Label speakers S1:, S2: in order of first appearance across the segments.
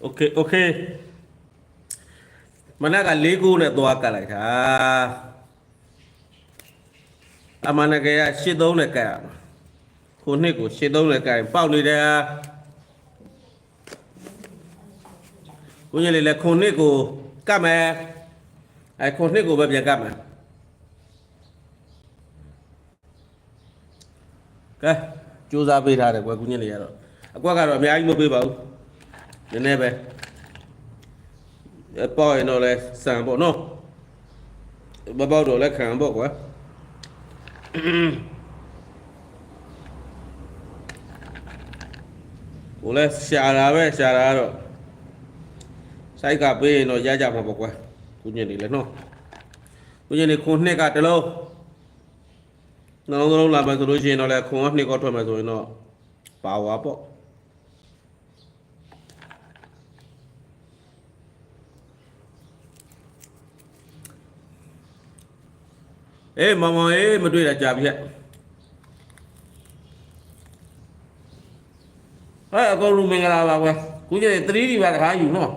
S1: โอเคโอเคမနက်က၄ခုနဲ့သွားကတ်လိုက်တာအမနကရ83နဲ့ကတ်ရမှာခုနှစ်ကို83နဲ့ကတ်ရင်ပေါက်နေတယ်ကိုကြီးလေးလည်းခုနှစ်ကိုကတ်မယ်အဲခုနှစ်ကိုပဲပြန်ကတ်မယ်ကဲစူးစမ်းပေးထားတယ်ကွယ်ကိုကြီးလေးရတော့အကွက်ကတော့အများကြီးမပေးပါဘူး နည်းနည်းပဲအပေါ့ရင်တော့လဲစံပေါ့နော်ဘဘောက်တော့လဲခံပေါ့ကွာကိုလဲရှာတာပဲရှာတာကတော့စိုက်ကပေးရင်တော့ရကြမှာပေါ့ကွာကုညင်နေလဲနော်ကုညင်နေခွန်နှစ်ကတလုံးနှလုံးလုံးလာမယ်ဆိုလို့ရှိရင်တော့လဲခွန်ကနှစ်ကောထွက်မယ်ဆိုရင်တော့ပါဝါပေါ့ အေးမောင်မောင်အေးမတွေ့တာကြာပြီဟဲ့ဟဲ့အကုန်လုံးမင်္ဂလာပါကွယ်ခုကျရင်3ဒီပါတခါယူနော်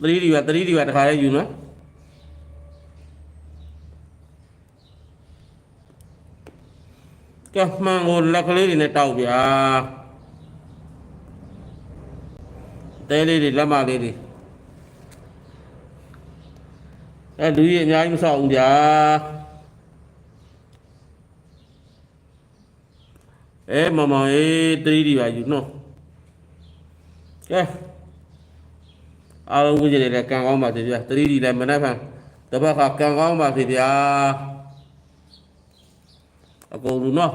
S1: 3ဒီပါ3ဒီပါတခါလေးယူနော်ကဲမှန်ကိုလက်ကလေးတွေနဲ့တောက်ဗျာတဲလေးတွေလက်မလေးတွေ အဲလူကြီးအများကြီးမဆောက်ဘူးဗျာအဲမင်မောင်အေးတတိဒီပါယူနော်ကဲအားလုံးကိုကြည့်တယ်ကံကောင်းပါစေဗျာတတိဒီလည်းမနှက်ဖန်တပတ်ခါကံကောင်းပါစေဗျာအကုန်လူနော်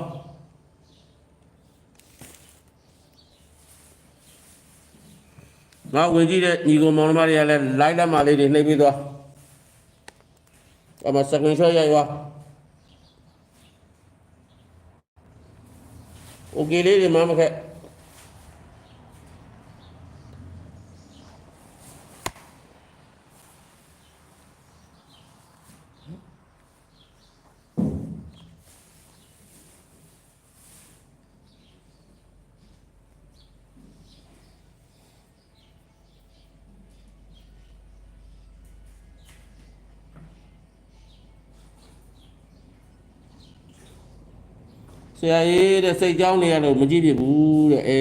S1: နောက်ဝင်ကြည့်တဲ့ညီကောင်မောင်နှမတွေကလည်းလိုက်လက်မလေးတွေနှိပ်ပြီးသွား အဲ့မှာ screenshot ရိုက်သွား okay လေးတွေမှမခက် ဆရာကြီးတဲ့စိတ်ကြောင်းနေရလို့မကြည့်ဖြစ်ဘူးတဲ့အဲ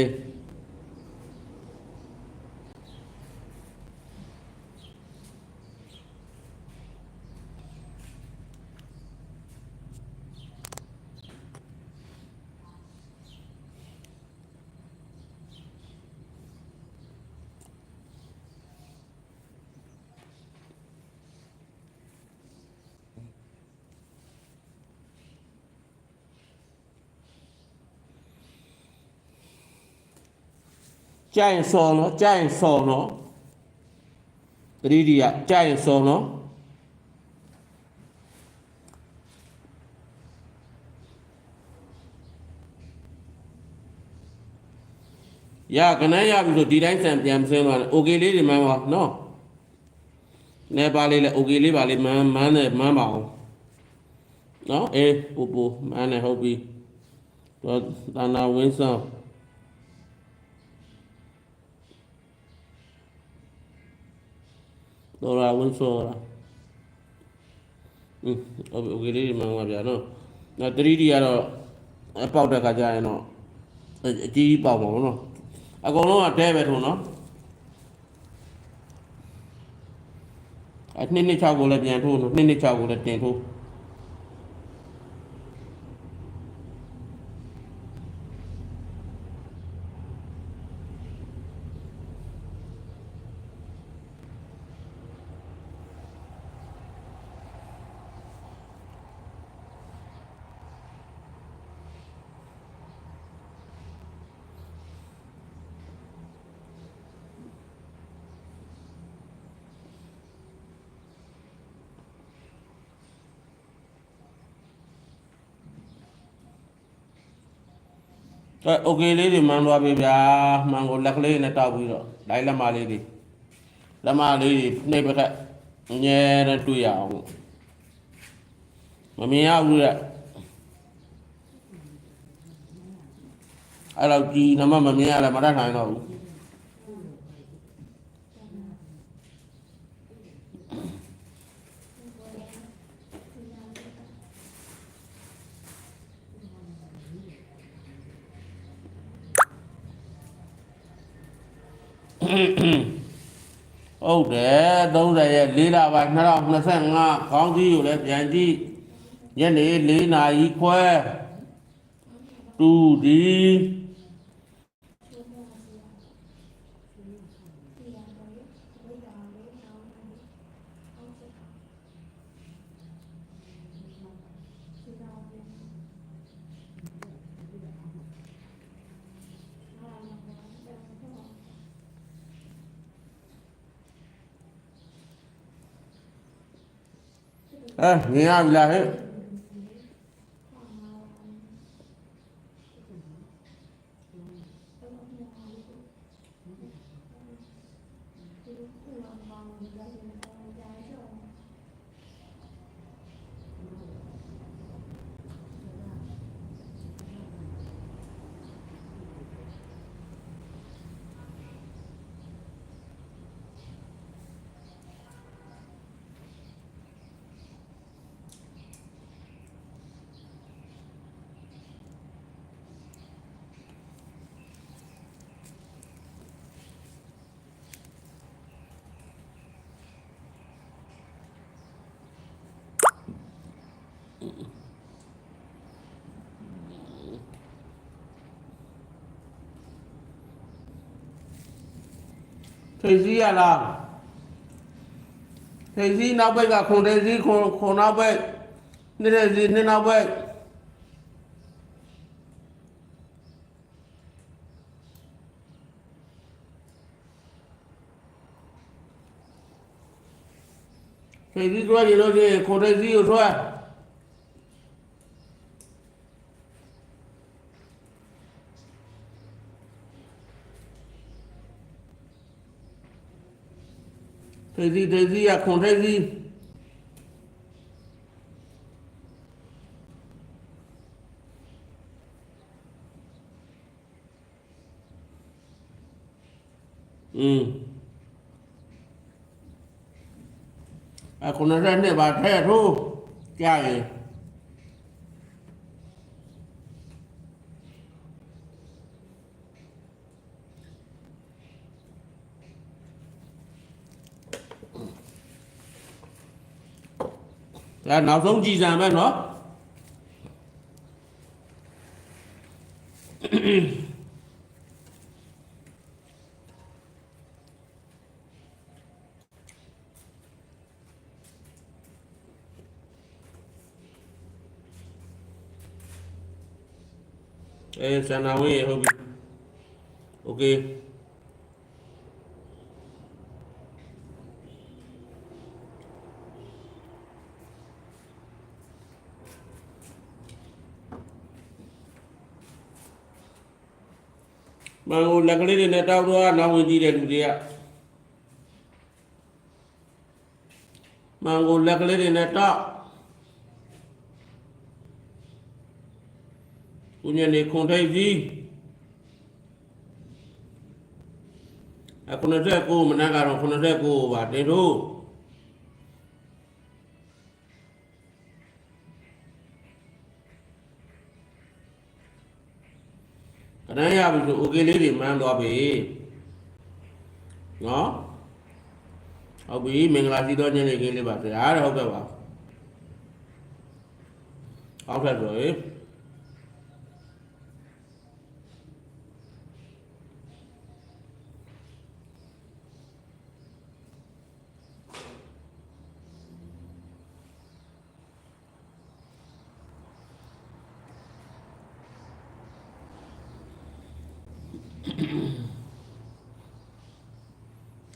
S1: ကြိုင်စော်နော်ကြိုင်စော်နော်တတိတိယကြိုင်စော်နော်ရကနန်းရပြီဆိုဒီတိုင်းဆန်ပြန်ဆင်းသွားတယ်။ okay လေးတွေမှန်းပါနော်။နဲပါလေးလဲ okay လေးပါလေးမှန်းမှန်းနဲ့မှန်းပါအောင်။နော်အေးပူပူမှန်းနဲ့ဟုတ်ပြီ။တော့သနာဝင်းဆောင် တော်လာဝင်းစောလာอืมโอเคလေးမှန်ပါဗျာနော်နောက် 3D ကတော့အပေါက်တဲ့ခါကျရင်တော့အအကြီးကြီးပေါက်ပါဘောနော်အကုန်လုံးကတဲပဲထုံနော်အနှစ်နှစ်6ကိုလည်းပြန်ထိုးနော်နှစ်နှစ်6ကိုလည်းတင်ထိုး အဲ okay လေးတွေမှန်သွားပြီဗျာမှန်ကိုလက်ကလေးနဲ့တောက်ပြီးတော့လိုက်လက်မလေးတွေလက်မလေးတွေနှိပ်ပခက်ငဲတဲ့တွေ့ရအောင်မမြင်ရဘူးတဲ့အဲ့တော့ဒီနမမမြင်ရလဲမတတ်နိုင်တော့ဘူး ဟုတ်တယ်30ရက်4လပိုင်း2025ခေါင်းကြီးကိုလည်းပြန်ကြည့်ညနေ4နာရီခွဲတူဒီ အဲမြင် ရပြီလားဟဲ့ထိတ်စည်းရလားထိတ်စည်းနောက်ဘက်ကခွန်ထိတ်စည်းခွန်ခွန်နောက်ဘက်နေတဲ့စည်းနှစ်နောက်ဘက်ထိတ်စည်းတွဲရလို့ရှိရင်ခွန်ထိတ်စည်းကိုတွဲ ထိတ်စည်းထိတ်စည်းရခွန်ထိတ်စည်းอืมအခု ဒါနောက်ဆုံးကြည်စံပဲเนาะအဲဆန္ဒဝေးဟုတ်ပြီโอเค မန်ကိုလက်ကလေးတွေနဲ့တောက်တော့နောက်ဝင်ကြည့်တဲ့လူတွေကမန်ကိုလက်ကလေးတွေနဲ့တောက်ကုညနေခွန်ထိုက်စီအခု99မနက်ကတော့99ပါတင်တို့ ကနန်းရပြီဆို okay လေးတွေမှန်းသွားပြီနော်ဟုတ်ပြီမင်္ဂလာရှိသောညနေခင်းလေးပါဆရာအားဟုတ်ကဲ့ပါအောက်ထပ်ဆိုရင်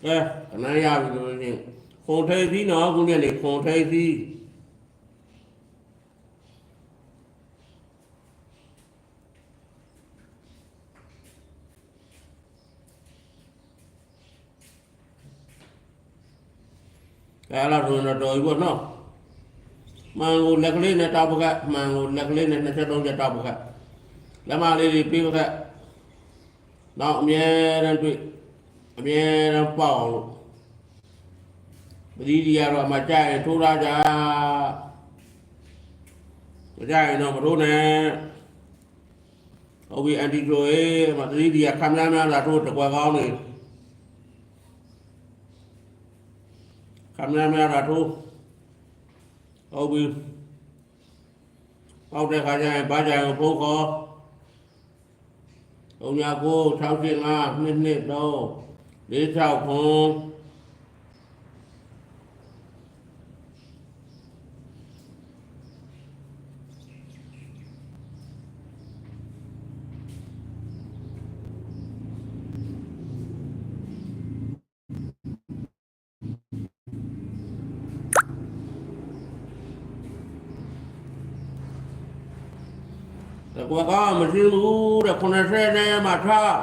S1: အဲခဏရပြီလို့ရှင်ခုံထိပ်သီးနော်ခုညနေခုံထိပ်သီးအဲလာတော့တော့တော်ပြီပေါ့နော်မန်ကိုလက်ကလေးနဲ့တောက်ပကမှန်ကိုလက်ကလေးနဲ့နှစ်ချက်သုံးချက်တောက်ပကလက်မလေးတွေပြေးပကနောက်အမြဲတမ်းတွေ့ အမြဲတမ်းပေါ့အောင်လို့ပတိဒီကတော့အမကြိုက်ရင်ထိုးလာကြမကြိုက်ရင်တော့မထိုးနဲ့ဟုတ်ပြီအန်တီတို့ရေမပတိဒီကခံများများလာထိုးတကွက်ကောင်းနေခံများများလာထိုးဟုတ်ပြီပေါက်တဲ့ခါကျရင်ဘာကြရင်ဖုန်းခေါ်ုံညာကို65နှစ်နှစ်တော့ 46ခွန်တကွာကမရှိဘူးတဲ့90နဲ့မှထား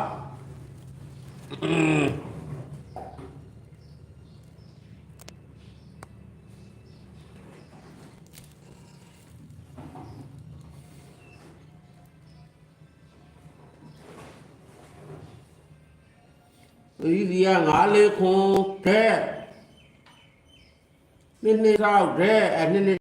S1: ဒီဒီကငါးလေးခွန်တဲ့နှစ်နှစ်သောက်တဲ့အဲနှစ်နှစ်